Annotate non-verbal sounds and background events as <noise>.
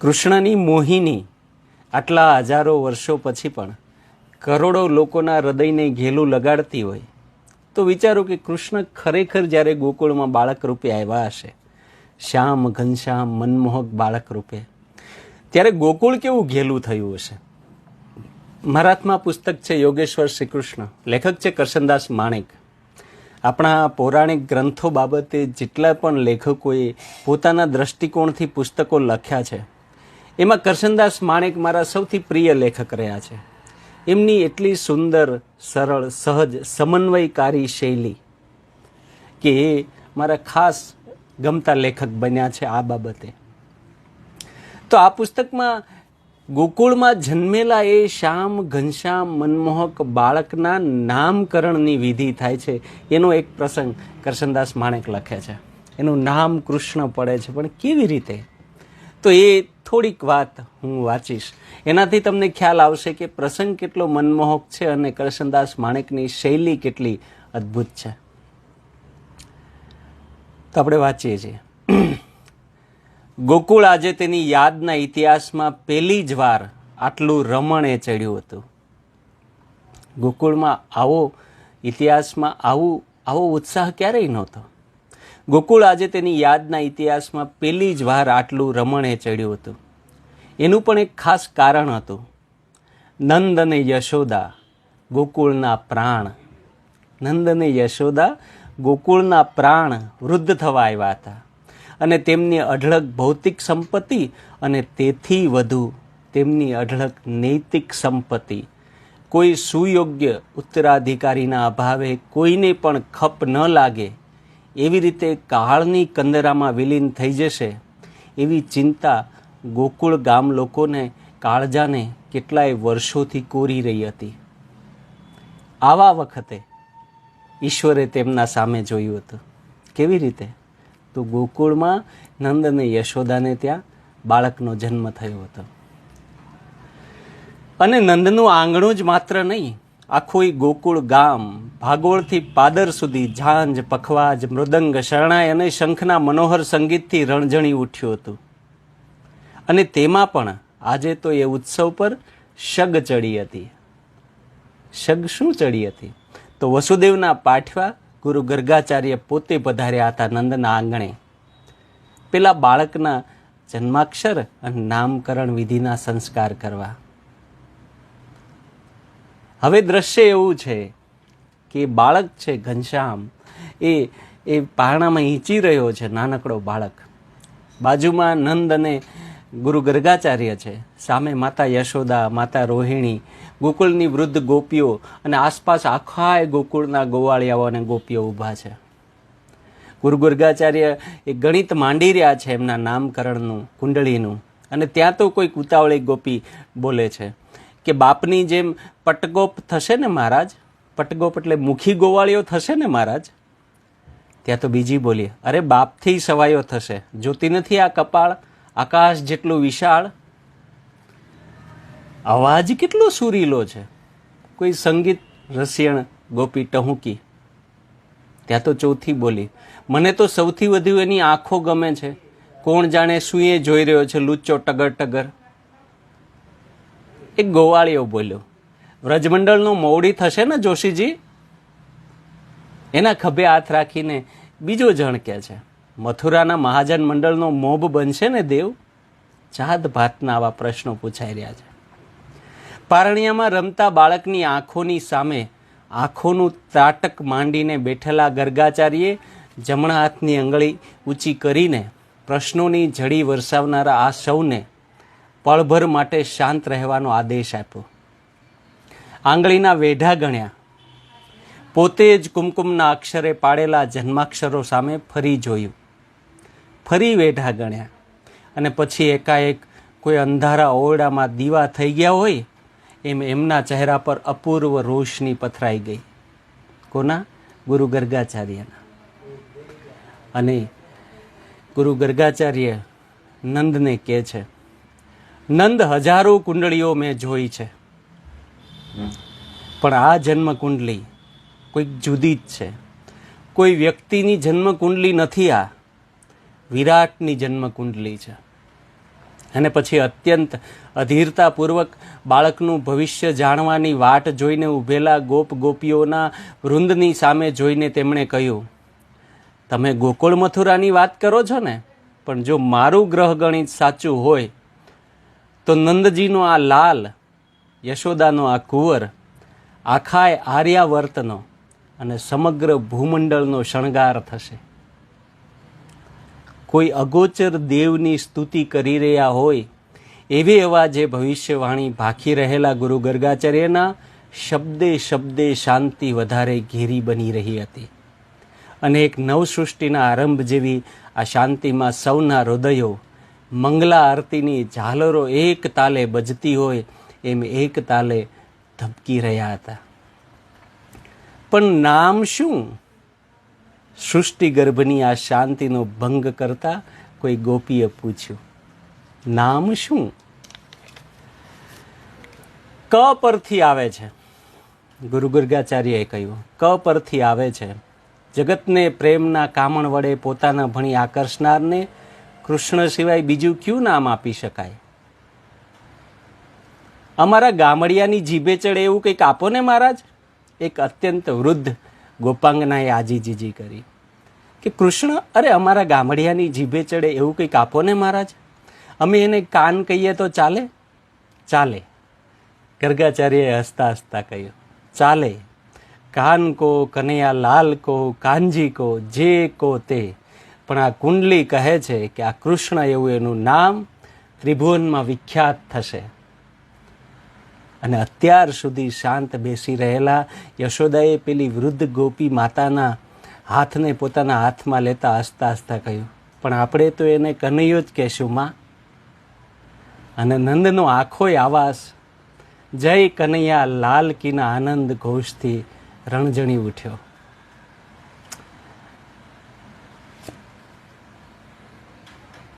કૃષ્ણની મોહિની આટલા હજારો વર્ષો પછી પણ કરોડો લોકોના હૃદયને ઘેલું લગાડતી હોય, તો વિચારો કે કૃષ્ણ ખરેખર જ્યારે ગોકુળમાં બાળક રૂપે આવ્યા હશે, શ્યામ ઘનશ્યામ મનમોહક બાળક રૂપે, ત્યારે ગોકુળ કેવું ઘેલું થયું હશે? મારા પુસ્તક છે યોગેશ્વર શ્રી કૃષ્ણ લેખક છે કરશનદાસ માણેક. આપણા પૌરાણિક ગ્રંથો બાબતે જેટલા પણ લેખકોએ પોતાના દ્રષ્ટિકોણથી પુસ્તકો લખ્યા છે એમાં કરશનદાસ માણેક મારા સૌથી પ્રિય લેખક રહ્યા છે. એમની એટલી સુંદર, સરળ, સહજ, સમન્વયકારી શૈલી કે એ મારા ખાસ ગમતા લેખક બન્યા છે આ બાબતે. તો આ પુસ્તકમાં ગોકુળમાં જન્મેલા એ શ્યામ, ઘનશ્યામ, મનમોહક બાળકના નામકરણની વિધિ થાય છે. એનો એક પ્રસંગ કરશનદાસ માણેક લખે છે. એનું નામ કૃષ્ણ પડે છે. પણ કેવી રીતે? તો એ થોડીક વાત હું વાંચીશ. એનાથી તમને ખ્યાલ આવશે કે પ્રસંગ કેટલો મનમોહક છે અને કરશનદાસ માણેકની શૈલી કેટલી અદ્ભુત છે. તો આપણે વાંચીએ છીએ. <clears throat> ગોકુળ આજે તેની યાદના ઇતિહાસમાં પહેલી જ વાર આટલું રમણે ચડ્યું હતું. ગોકુળમાં આવો ઇતિહાસમાં આવું, આવો ઉત્સાહ ક્યારેય નહોતો. ગોકુળ આજે તેની યાદના ઇતિહાસમાં પહેલી જ વાર આટલું રમણે ચડ્યું હતું. એનું પણ એક ખાસ કારણ હતું. નંદ અને યશોદા, ગોકુળના પ્રાણ. નંદ અને યશોદા ગોકુળના પ્રાણ વૃદ્ધ થવા આવ્યા હતા અને તેમની અઢળક ભૌતિક સંપત્તિ અને તેથી વધુ તેમની અઢળક નૈતિક સંપત્તિ. કોઈ સુયોગ્ય ઉત્તરાધિકારીના અભાવે કોઈને પણ ખપ ન લાગે. એવી રીતે કાળની કંદરામાં વિલીન થઈ જશે એવી ચિંતા ગોકુળ ગામ લોકોને કાળજાને કેટલાય વર્ષોથી કોરી રહી હતી. આવા વખતે ઈશ્વરે તેમના સામે જોયું હતું. કેવી રીતે? તો ગોકુળમાં નંદ અને યશોદાને ત્યાં બાળકનો જન્મ થયો હતો. અને નંદનું આંગણું જ માત્ર નહીં, આખું ગોકુળ ગામ ભાગોળથી પાદર સુધી ઝાંઝ, પખવાજ, મૃદંગ, શરણાઈ અને શંખના મનોહર સંગીતથી રણઝણી ઉઠ્યું હતું. અને તેમાં પણ આજે તો એ ઉત્સવ પર શગ ચડી હતી. શગ શું ચડી હતી? તો વસુદેવના પાઠવા ગુરુ ગર્ગાચાર્ય પોતે પધાર્યા હતા નંદના આંગણે. પેલા બાળકના જન્માક્ષર અને નામકરણ વિધિના સંસ્કાર કરવા. હવે દ્રશ્ય એવું છે કે બાળક છે ઘનશ્યામ. એ એ પારણામાં હીંચી રહ્યો છે નાનકડો બાળક. બાજુમાં નંદ અને ગુરુ ગર્ગાચાર્ય છે. સામે માતા યશોદા, માતા રોહિણી, ગોકુળની વૃદ્ધ ગોપીઓ અને આસપાસ આખાય ગોકુળના ગોવાળિયાઓ અને ગોપીઓ ઊભા છે. ગુરુ ગર્ગાચાર્ય એ ગણિત માંડી રહ્યા છે એમના નામકરણનું, કુંડળીનું. અને ત્યાં તો કોઈ ઉતાવળી ગોપી બોલે છે કે બાપની જેમ પટગોપ થશે ને મહારાજ? પટગોપ એટલે મુખી ગોવાળીઓ થશે ને મહારાજ? ત્યાં તો બીજી બોલી, અરે બાપથી સવાયો થશે, જોતી નથી આ કપાળ? આકાશ જેટલું વિશાળ, અવાજ કેટલો સુરીલો છે. કોઈ સંગીત રસિયણ ગોપી ટહુકી, ત્યાં તો ચોથી બોલી, મને તો સૌથી વધુ એની આંખો ગમે છે. કોણ જાણે સુઈએ જોઈ રહ્યો છે. લુચ્ચો ટગર ટગર. એક ગોવાળીઓ બોલ્યો, વ્રજમંડળનો મોવડી થશે ને જોશીજી? એના ખભે હાથ રાખીને બીજો જણ કહે છે મથુરાના મહાજન મંડળનો મોભ બનશે ને દેવ? જાત ભાતના આવા પ્રશ્નો પૂછાઈ રહ્યા છે. પારણિયામાં રમતા બાળકની આંખોની સામે આંખોનું ત્રાટક માંડીને બેઠેલા ગર્ગાચાર્યે જમણા હાથની આંગળી ઊંચી કરીને પ્રશ્નોની જડી વરસાવનારા આ સૌને પળભર માટે શાંત રહેવાનો આદેશ આપ્યો. આંગળીના વેઢા ગણ્યા. પોતે જ કુમકુમના અક્ષરે પાડેલા જન્માક્ષરો સામે ફરી જોયું. ફરી વેઢા ગણ્યા. અને પછી એકાએક કોઈ અંધારા ઓરડામાં દીવા થઈ ગયા હોય, એમ એમના ચહેરા પર અપૂર્વ રોશની પથરાઈ ગઈ. કોના? ગુરુ ગર્ગાચાર્યના. અને ગુરુ ગર્ગાચાર્ય નંદને કહે છે, નંદ હજારો કુંડળીઓ મેં જોઈ છે. પણ આ જન્મ કુંડલી કોઈક જુદી જ છે. કોઈ વ્યક્તિની જન્મ કુંડલી નથી આ. વિરાટની જન્મકુંડલી છે. અને પછી અત્યંત અધીરતાપૂર્વક બાળકનું ભવિષ્ય જાણવાની વાટ જોઈને ઊભેલા ગોપ ગોપીઓના વૃંદની સામે જોઈને તેમણે કહ્યું, તમે ગોકુળ મથુરાની વાત કરો છો ને? પણ જો મારું ગ્રહ ગણિત સાચું હોય, તો નંદજીનો આ લાલ, યશોદાનો આ કુંવર, આખાય આર્યાવર્તનો અને સમગ્ર ભૂમંડળનો શણગાર થશે. કોઈ અગોચર દેવની સ્તુતિ કરી રહ્યા હોય, એવી એવા જે ભવિષ્યવાણી ભાખી રહેલા ગુરુ ગર્ગાચાર્યના શબ્દે શબ્દે શાંતિ વધારે ઘેરી બની રહી હતી. અને એક નવસૃષ્ટિના આરંભ જેવી આ શાંતિમાં સૌના હૃદયો મંગલા આરતીની ઝાલરો એક તાલે બજતી હોય, એમ એક તાલે ધબકી રહ્યા હતા. પણ નામ શું? સૃષ્ટિ ગર્ભની આ શાંતિનો ભંગ કરતા કોઈ ગોપીએ પૂછ્યું, નામ શું? ક પરથી આવે છે. ગુરુ ગર્ગાચાર્યએ કહ્યું, ક પરથી આવે છે. જગતને પ્રેમના કામણ વડે પોતાના ભણી આકર્ષનારને કૃષ્ણ સિવાય બીજું કયું નામ આપી શકાય? અમારા ગામડિયાની જીભે ચડે એવું કંઈક આપો ને મહારાજ. એક અત્યંત વૃદ્ધ ગોપાંગનાએ આજીજીજી કરી કે, કૃષ્ણ, અરે અમારા ગામડિયાની જીભે ચડે એવું કંઈક આપો ને મહારાજ? અમે એને કાન કહીએ તો ચાલે? ચાલે. ગર્ગાચાર્યએ હસતા હસતા કહ્યું, ચાલે. કાન કો, કનૈયા લાલ કો, કાનજી કો, જે કો તે. પણ આ કુંડલી કહે છે કે આ કૃષ્ણ એવું એનું નામ ત્રિભુવનમાં વિખ્યાત થશે. અને અત્યાર સુધી શાંત બેસી રહેલા યશોદાએ પેલી વૃદ્ધ ગોપી માતાના હાથને પોતાના હાથમાં લેતા હસતા હસતા કહ્યું, પણ આપણે તો એને કનૈયો જ કહેશું, માં. અને નંદનો આખોય આવાસ, જય કનૈયા, લાલ કીના આનંદ ઘોષથી રણજણી ઉઠ્યો.